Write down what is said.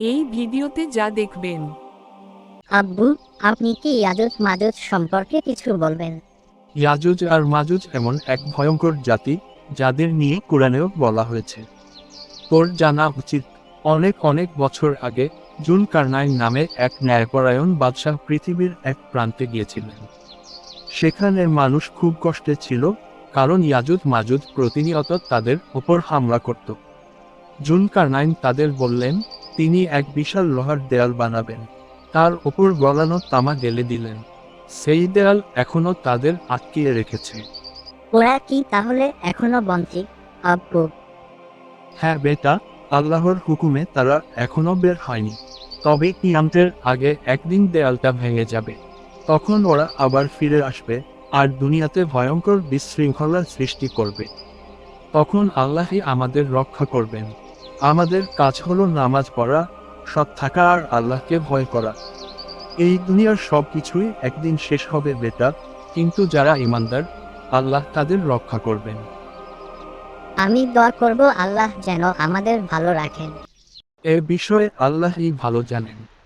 এই ভিডিওতে যা দেখবেন। আব্বু আপনি কি ইয়াজুজ মাজুজ সম্পর্কে কিছু বলবেন? ইয়াজুজ আর মাজুজ এমন এক ভয়ঙ্কর জাতি যাদের নিয়ে কোরআনেও বলা হয়েছে। তোর জানা উচিত অনেক অনেক বছর আগে জুন কারনাইন নামে এক ন্যায়পরায়ণ বাদশাহ পৃথিবীর এক প্রান্তে গিয়েছিলেন। সেখানে মানুষ খুব কষ্টে ছিল কারণ ইয়াজুদ মাজুদ প্রতিনিয়ত তাদের ওপর হামলা করত। জুন কারনাইন তাদের বললেন তিনি এক বিশাল লোহার দেয়াল বানাবেন। তার ওপর গলানো তামা ঢেলে দিলেন। সেই দেয়াল এখনও তাদের আটকিয়ে রেখেছে। ওরা কি তাহলে এখনও বঞ্চিত আব্বু। হ্যাঁ বেটা আল্লাহর হুকুমে তারা এখনও বের হয়নি। তবে কিয়ামতের আগে একদিন দেয়ালটা ভেঙে যাবে। তখন ওরা আবার ফিরে আসবে আর দুনিয়াতে ভয়ঙ্কর বিশৃঙ্খলার সৃষ্টি করবে। তখন আল্লাহই আমাদের রক্ষা করবেন। আমাদের কাজ হলো নামাজ পড়া সৎ থাকা আর আল্লাহকে ভয় করা। এই দুনিয়ার সব কিছুই একদিন শেষ হবে বেটা কিন্তু যারা ইমানদার আল্লাহ তাদের রক্ষা করবেন। আমি দোয়া করব আল্লাহ যেন আমাদের ভালো রাখেন। এ বিষয়ে আল্লাহই ভালো জানেন।